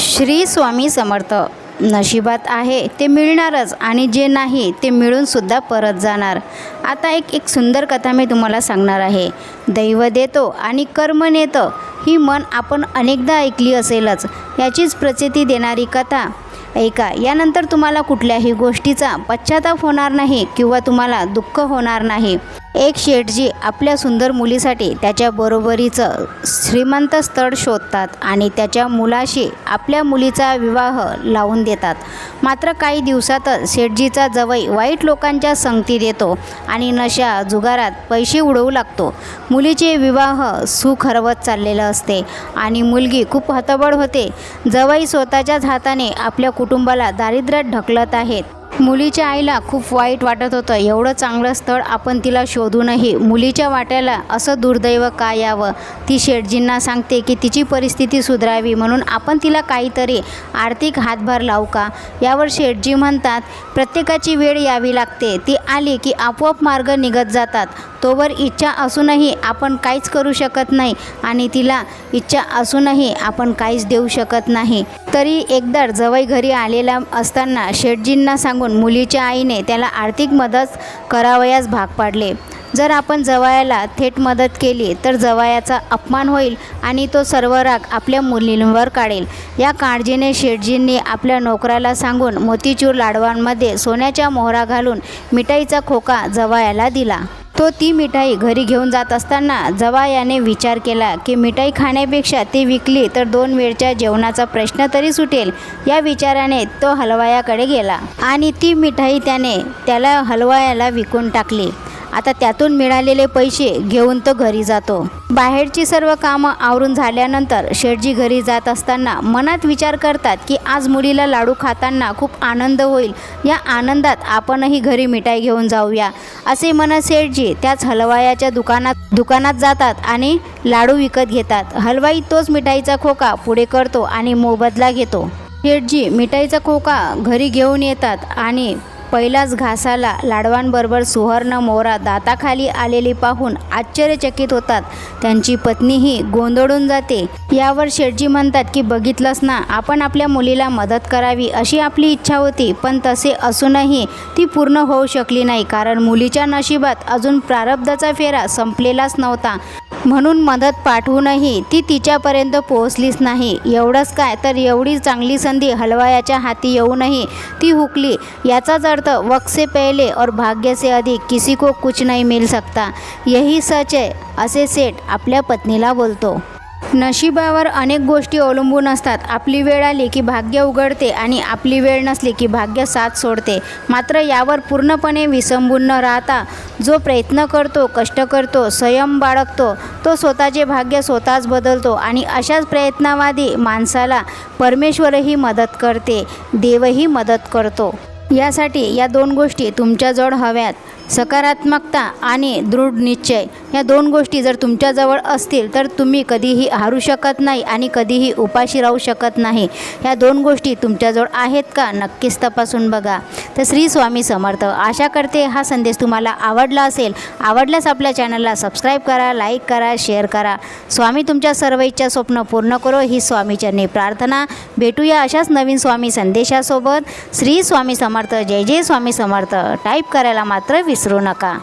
श्री स्वामी समर्थ. नशिबात आहे ते मिळणारच आणि जे नाही ते मिळूनसुद्धा परत जाणार. आता एक एक सुंदर कथा मी तुम्हाला सांगणार आहे. दैव देतो आणि कर्म नेतं ही मन आपण अनेकदा ऐकली असेलच. याचीच प्रचिती देणारी कथा. ऐका यानंतर तुम्हाला कुठल्याही गोष्टीचा पश्चाताप होणार नाही किंवा तुम्हाला दुःख होणार नाही. एक शेठजी आपल्या सुंदर मुलीसाठी त्याच्या बरोबरीचं श्रीमंत स्थळ शोधतात आणि त्याच्या मुलाशी आपल्या मुलीचा विवाह लावून देतात. मात्र काही दिवसातच शेठजीचा जवई वाईट लोकांच्या संगतीत येतो आणि नशा जुगारात पैसे उडवू लागतो. मुलीचे विवाह सुख हरवत चाललेलं असते आणि मुलगी खूप हतबड होते. जवई स्वतःच्याच हाताने आपल्या कुटुंबाला दारिद्र्यात ढकलत आहेत. मुलीच्या आईला खूप वाईट वाटत होतं. एवढं चांगलं स्थळ आपण तिला शोधूनही मुलीच्या वाट्याला असं दुर्दैव का यावं? ती शेटजींना सांगते की तिची परिस्थिती सुधारावी म्हणून आपण तिला काहीतरी आर्थिक हातभार लावू का? यावर शेटजी म्हणतात प्रत्येकाची वेळ यावी लागते. ती आली की आपोआप मार्ग निघत जातात. तोवर इच्छा असूनही आपण काहीच करू शकत नाही आणि तिला इच्छा असूनही आपण काहीच देऊ शकत नाही. तरी एकदा जवई घरी आलेला असताना शेटजींना सांगून मुलीच्या आईने त्याला आर्थिक मदत करावयास भाग पाडले. जर आपण जवायाला थेट मदत केली तर जवायाचा अपमान होईल आणि तो सर्व राग आपल्या मुलींवर काढेल. या काळजीने शेठजींनी आपल्या नोकराला सांगून मोतीचूर लाडवांमध्ये सोन्याच्या मोहरा घालून मिठाईचा खोका जवायाला दिला. तो ती मिठाई घरी घेऊन जात असताना जवायाने विचार केला की मिठाई खाण्यापेक्षा ती विकली तर दोन वेळच्या जेवणाचा प्रश्न तरी सुटेल. या विचाराने तो हलवायाकडे गेला आणि ती मिठाई त्याने त्याला हलवायाला विकून टाकली. आता त्यातून मिळालेले पैसे घेऊन तो घरी जातो. बाहेरची सर्व कामं आवरून झाल्यानंतर शेठजी घरी जात असताना मनात विचार करतात की आज मुलीला लाडू खाताना खूप आनंद होईल. या आनंदात आपणही घरी मिठाई घेऊन जाऊया असे म्हणत शेठजी त्याच हलवायाच्या दुकानात दुकानात जातात आणि लाडू विकत घेतात. हलवाई तोच मिठाईचा खोका पुढे करतो आणि मोबदला घेतो. शेठजी मिठाईचा खोका घरी घेऊन येतात आणि पहिलाच घासाला लाडवांबरोबर सुवर्ण मोहरा दाताखाली आलेली पाहून आश्चर्यचकित होतात. त्यांची पत्नीही गोंधळून जाते. यावर शेटजी म्हणतात की बघितलंच ना आपण आपल्या मुलीला मदत करावी अशी आपली इच्छा होती पण तसे असूनही ती पूर्ण होऊ शकली नाही कारण मुलीच्या नशिबात अजून प्रारब्धाचा फेरा संपलेलाच नव्हता. म्हणून मदत पाठवूनही ती तिच्यापर्यंत पोहोचलीच नाही. एवढंच काय तर एवढी चांगली संधी हलवायाच्या हाती येऊनही ती हुकली. याचाच अर्थ वक्त से और भाग्य से अधिक किसी को कुछ नहीं मिल सकता. यही सच आहे असे सेठ आपल्या पत्नीला बोलतो. नशिबावर अनेक गोष्टी अवलंबून असतात. आपली वेळ आली की भाग्य उघडते आणि आपली वेळ नसली की भाग्य साथ सोडते. मात्र यावर पूर्णपणे विसंबून न राहता जो प्रयत्न करतो कष्ट करतो संयम बाळगतो तो स्वतःचे भाग्य स्वतःच बदलतो आणि अशाच प्रयत्नवादी माणसाला परमेश्वरही मदत करते देवही मदत करतो. यासाठी या दोन गोष्टी तुमच्याजवळ हव्यात. सकारात्मकता आणि दृढ निश्चय या दोन गोष्टी जर तुमच्याजवळ असतील तर तुम्ही कधीही हारू शकत नाही आणि कधीही उपाशी राहू शकत नाही. या दोन गोष्टी तुमच्याजवळ आहेत का नक्कीच तपासून बघा. तर श्री स्वामी समर्थ आशा करते हा संदेश तुम्हाला आवडला असेल. आवडल्यास आपल्या चॅनलला सबस्क्राईब करा लाईक करा शेअर करा. स्वामी तुमच्या सर्व इच्छा स्वप्न पूर्ण करो ही स्वामीचरणी प्रार्थना. भेटूया अशाच नवीन स्वामी संदेशासोबत. श्री स्वामी समर्थ जय जय स्वामी समर्थ. टाईप करायला मात्र विसरू नका.